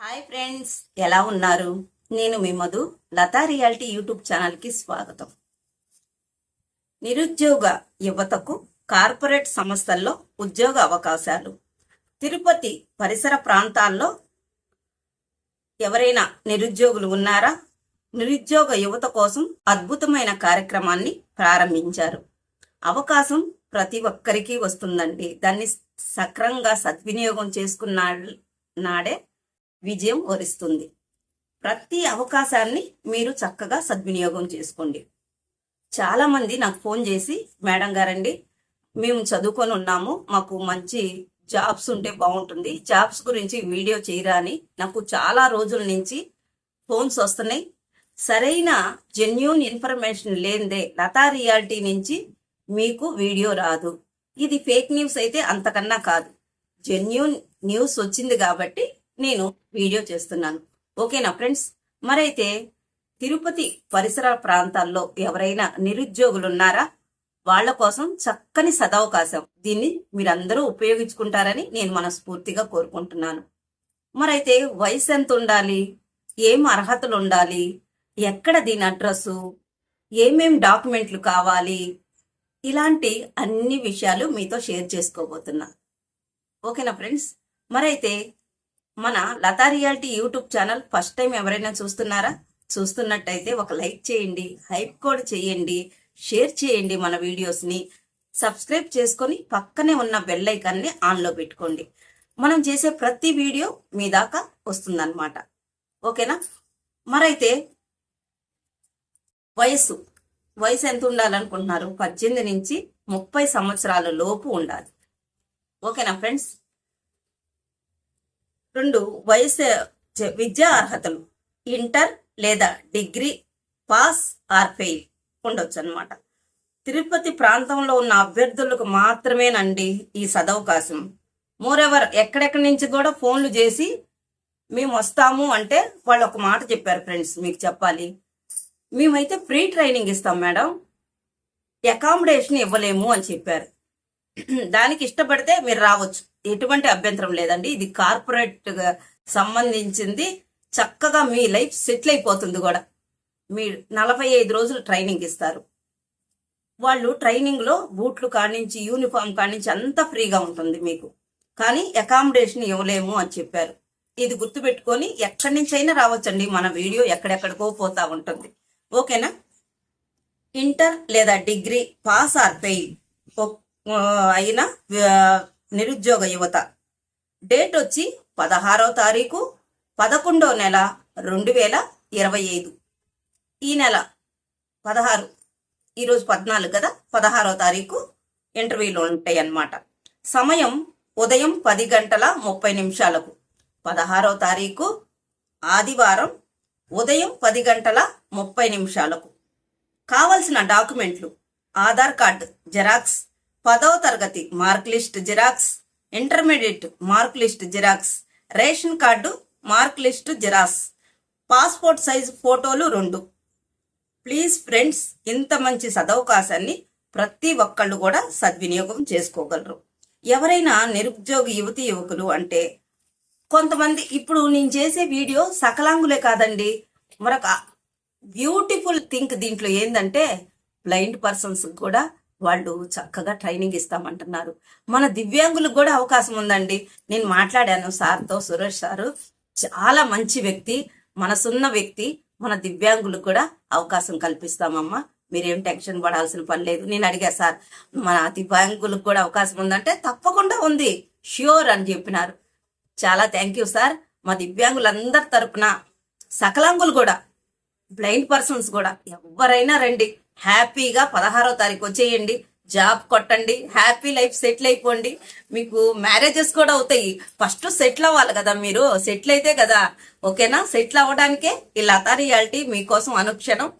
Hi friends ఎలా ఉన్నారు? నేను మీ మధు లతా రియాలిటీ యూట్యూబ్ ఛానల్కి స్వాగతం. నిరుద్యోగ యువతకు కార్పొరేట్ సంస్థల్లో ఉద్యోగ అవకాశాలు. తిరుపతి పరిసర ప్రాంతాల్లో ఎవరైనా నిరుద్యోగులు ఉన్నారా? నిరుద్యోగ యువత కోసం అద్భుతమైన కార్యక్రమాన్ని ప్రారంభించారు. అవకాశం ప్రతి ఒక్కరికి వస్తుందండి. దాన్ని సక్రంగా సద్వినియోగం చేసుకున్న నాడే విజయం వరిస్తుంది. ప్రతి అవకాశాన్ని మీరు చక్కగా సద్వినియోగం చేసుకోండి. చాలామంది నాకు ఫోన్ చేసి మేడం గారండి మేము చదువుకొని ఉన్నాము మాకు మంచి జాబ్స్ ఉంటే బాగుంటుంది జాబ్స్ గురించి వీడియో చేయరా అని నాకు చాలా రోజుల నుంచి ఫోన్స్ వస్తున్నాయి. సరైన జెన్యున్ ఇన్ఫర్మేషన్ లేనిదే లతా రియాలిటీ నుంచి మీకు వీడియో రాదు. ఇది ఫేక్ న్యూస్ అయితే అంతకన్నా కాదు. జెన్యున్ న్యూస్ వచ్చింది కాబట్టి నేను వీడియో చేస్తున్నాను. ఓకేనా ఫ్రెండ్స్? మరైతే తిరుపతి పరిసర ప్రాంతాల్లో ఎవరైనా నిరుద్యోగులు ఉన్నారా వాళ్ళ కోసం చక్కని సదవకాశం. దీన్ని మీరందరూ ఉపయోగించుకుంటారని నేను మనస్ఫూర్తిగా కోరుకుంటున్నాను. మరైతే వయసు ఎంత ఉండాలి? ఏం అర్హతలు ఉండాలి? ఎక్కడ దీని అడ్రస్సు? ఏమేం డాక్యుమెంట్లు కావాలి? ఇలాంటి అన్ని విషయాలు మీతో షేర్ చేసుకోబోతున్నా. ఓకేనా ఫ్రెండ్స్? మరైతే మన Latha reality YouTube channel first time ఎవరైనా చూస్తున్నారా? చూస్తున్నట్టయితే ఒక లైక్ చేయండి హైప్ కూడా చేయండి షేర్ చేయండి మన వీడియోస్ని సబ్స్క్రైబ్ చేసుకొని పక్కనే ఉన్న బెల్ ఐకాన్ని ఆన్లో పెట్టుకోండి. మనం చేసే ప్రతి వీడియో మీ దాకా వస్తుందన్నమాట. ఓకేనా? మరైతే వయస్సు. వయసు ఎంత ఉండాలనుకుంటున్నారు? పద్దెనిమిది నుంచి ముప్పై సంవత్సరాల లోపు ఉండాలి. ఓకేనా ఫ్రెండ్స్? రెండు వయసు విద్యా అర్హతలు ఇంటర్ లేదా డిగ్రీ పాస్ ఆర్ ఫెయిల్ ఉండొచ్చు అనమాట తిరుపతి ప్రాంతంలో ఉన్న అభ్యర్థులకు మాత్రమేనండి ఈ సదవకాశం. మోరెవర్ ఎక్కడెక్కడి నుంచి కూడా ఫోన్లు చేసి మేము వస్తాము అంటే వాళ్ళు ఒక మాట చెప్పారు ఫ్రెండ్స్ మీకు చెప్పాలి. మేమైతే ఫ్రీ ట్రైనింగ్ ఇస్తాం మేడం. అకామిడేషన్ ఇవ్వలేము అని చెప్పారు. దానికి ఇష్టపడితే మీరు రావచ్చు. ఎటువంటి అభ్యంతరం లేదండి. ఇది కార్పొరేట్గా సంబంధించింది. చక్కగా మీ లైఫ్ సెటిల్ అయిపోతుంది కూడా. మీ నలభై ఐదు రోజులు ట్రైనింగ్ ఇస్తారు. వాళ్ళు ట్రైనింగ్లో బూట్లు కానించి యూనిఫామ్ కానించి అంతా ఫ్రీగా ఉంటుంది మీకు. కానీ అకామిడేషన్ ఇవ్వలేము అని చెప్పారు. ఇది గుర్తుపెట్టుకొని ఎక్కడి నుంచి అయినా రావచ్చండి. మన వీడియో ఎక్కడెక్కడికో పోతా ఉంటుంది. ఓకేనా? ఇంటర్ లేదా డిగ్రీ పాస్ ఆర్ ఫెయిల్. అయిన నిరుద్యోగ యువత. డేట్ వచ్చి పదహారో తారీఖు పదకొండో నెల రెండు వేల ఇరవై ఐదు. ఈ నెల పదహారు ఈరోజు పద్నాలుగు కదా? పదహారో తారీఖు ఇంటర్వ్యూలు ఉంటాయి అన్నమాట సమయం ఉదయం పది గంటల ముప్పై నిమిషాలకు. పదహారో తారీఖు ఆదివారం ఉదయం పది గంటల ముప్పై నిమిషాలకు. కావలసిన డాక్యుమెంట్లు ఆధార్ కార్డ్ జెరాక్స్ పదవ తరగతి mark list xerox intermediate mark list xerox ration card mark list xerox passport size ఫోటోలు రెండు. ప్లీజ్ ఫ్రెండ్స్ ఇంత మంచి సదవకాశాన్ని ప్రతి ఒక్కళ్ళు కూడా సద్వినియోగం చేసుకోగలరు. ఎవరైనా నిరుద్యోగ యువతి యువకులు అంటే కొంతమంది ఇప్పుడు నేను చేసే వీడియో సకలాంగులే కాదండి. మరొక బ్యూటిఫుల్ థింక్ దీంట్లో ఏంటంటే బ్లైండ్ పర్సన్స్ కూడా వాళ్ళు చక్కగా ట్రైనింగ్ ఇస్తామంటున్నారు. మన దివ్యాంగులకు కూడా అవకాశం ఉందండి. నేను మాట్లాడాను సార్తో సురేష్ సారు. చాలా మంచి వ్యక్తి మనసున్న వ్యక్తి. మన దివ్యాంగులకు కూడా అవకాశం కల్పిస్తామమ్మా. మీరేం టెన్షన్ పడాల్సిన పని లేదు. నేను అడిగా సార్ మన దివ్యాంగులకు కూడా అవకాశం ఉందంటే తప్పకుండా ఉంది. ష్యూర్ అని చెప్పినారు. చాలా థ్యాంక్ యూ సార్. మా దివ్యాంగులందరి తరపున సకలాంగులు కూడా బ్లైండ్ పర్సన్స్ కూడా ఎవరైనా రండి. హ్యాపీగా పదహారో తారీఖు వచ్చేయండి. జాబ్ కొట్టండి. హ్యాపీ లైఫ్ సెటిల్ అయిపోండి. మీకు మ్యారేజెస్ కూడా అవుతాయి. ఫస్ట్ సెటిల్ అవ్వాలి కదా మీరు. సెటిల్ అయితే కదా. ఓకేనా? సెటిల్ అవ్వడానికే ఈ లతా రియాలిటీ మీకోసం అనుక్షణం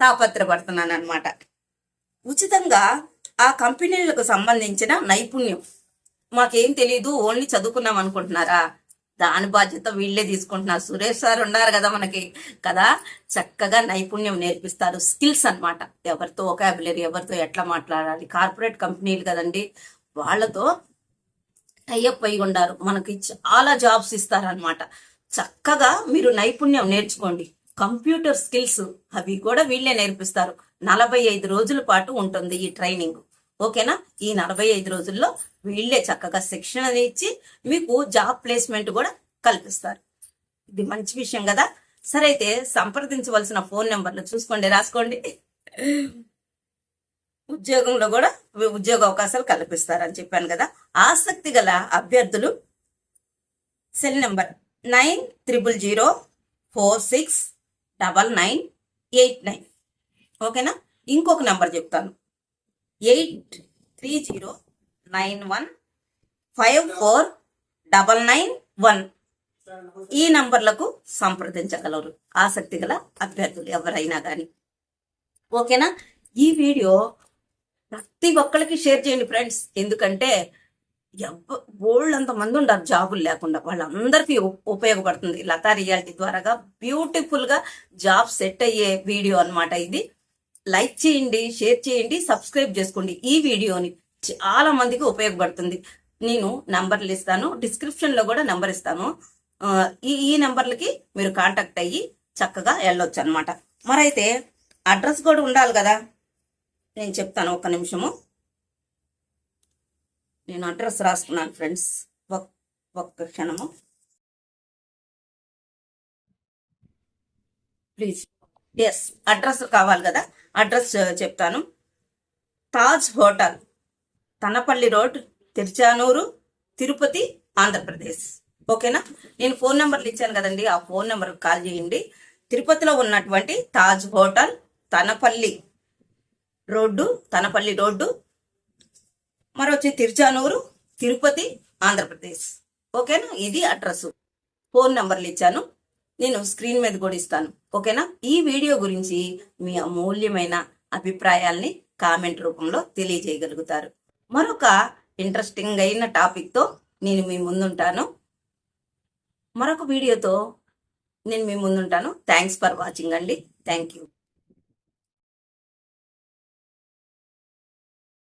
తాపత్రపడుతున్నాను అనమాట ఉచితంగా ఆ కంపెనీలకు సంబంధించిన నైపుణ్యం. మాకేం తెలీదు. ఓన్లీ చదువుకున్నాం అనుకుంటున్నారా? దాని బాధ్యత వీళ్ళే తీసుకుంటున్నారు. సురేష్ సార్ ఉన్నారు కదా మనకి. కదా? చక్కగా నైపుణ్యం నేర్పిస్తారు. స్కిల్స్ అన్నమాట. ఎవరితో ఒకాబులరీ ఎవరితో ఎట్లా మాట్లాడాలి? కార్పొరేట్ కంపెనీలు కదండి. వాళ్ళతో టైఅప్ అయి ఉండారు. మనకి చాలా జాబ్స్ ఇస్తారనమాట చక్కగా మీరు నైపుణ్యం నేర్చుకోండి. కంప్యూటర్ స్కిల్స్ అవి కూడా వీళ్ళే నేర్పిస్తారు. నలభై ఐదు రోజుల పాటు ఉంటుంది ఈ ట్రైనింగ్. ఓకేనా? ఈ నలభై ఐదు రోజుల్లో వీళ్ళే చక్కగా శిక్షణ ఇచ్చి మీకు జాబ్ ప్లేస్మెంట్ కూడా కల్పిస్తారు. ఇది మంచి విషయం కదా? సరే అయితే సంప్రదించవలసిన ఫోన్ నెంబర్లు చూసుకోండి రాసుకోండి. ఉద్యోగంలో కూడా ఉద్యోగ అవకాశాలు కల్పిస్తారని చెప్పాను కదా? ఆసక్తి గల అభ్యర్థులు cell number nine triple zero four six double nine eight nine. ఓకేనా? ఇంకొక నెంబర్ చెప్తాను. Eight three zero nine one five four double nine one. ఈ నంబర్లకు సంప్రదించగలరు. ఆసక్తి గల అభ్యర్థులు ఎవరైనా కానీ ఓకేనా? ఈ వీడియో ప్రతి ఒక్కరికి షేర్ చేయండి ఫ్రెండ్స్. ఎందుకంటే ఎవ్వ బోల్డ్ మంది ఉండరు జాబులు లేకుండా. వాళ్ళందరికీ ఉపయోగపడుతుంది. లతా రియాలిటీ ద్వారాగా బ్యూటిఫుల్గా జాబ్ సెట్ అయ్యే వీడియో అన్నమాట ఇది. లైక్ చేయండి షేర్ చేయండి సబ్స్క్రైబ్ చేసుకోండి. ఈ వీడియోని చాలా మందికి ఉపయోగపడుతుంది. నేను నంబర్లు ఇస్తాను డిస్క్రిప్షన్లో కూడా నంబర్ ఇస్తాను. ఈ ఈ నంబర్లకి మీరు కాంటాక్ట్ అయ్యి చక్కగా వెళ్ళొచ్చు అనమాట మరైతే అడ్రస్ కూడా ఉండాలి కదా? నేను చెప్తాను ఒక్క నిమిషము. నేను అడ్రస్ రాసుకున్నాను ఫ్రెండ్స్. ఒక్క క్షణము. ప్లీజ్. ఎస్ అడ్రస్ కావాలి కదా. అడ్రస్ uh, చెప్తాను. Taj hotel Thanapalli road Tiruchanur Tirupati Andhra Pradesh. ఓకేనా? నేను ఫోన్ నెంబర్లు ఇచ్చాను కదండి ఆ ఫోన్ నెంబర్కి కాల్ చేయండి. తిరుపతిలో ఉన్నటువంటి Taj hotel Thanapalli road Thanapalli road మరొచ్చి Tiruchanur Tirupati Andhra Pradesh. ఓకేనా? ఇది అడ్రస్ ఫోన్ నెంబర్లు ఇచ్చాను. నేను స్క్రీన్ మీద కూడా ఇస్తాను. ఓకేనా? ఈ వీడియో గురించి మీ అమూల్యమైన అభిప్రాయాల్ని కామెంట్ రూపంలో తెలియజేయగలుగుతారు. మరొక ఇంట్రెస్టింగ్ అయిన టాపిక్తో నేను మీ ముందుంటాను. మరొక వీడియోతో నేను మీ ముందుంటాను. థ్యాంక్స్ ఫర్ వాచింగ్ అండి. Thank you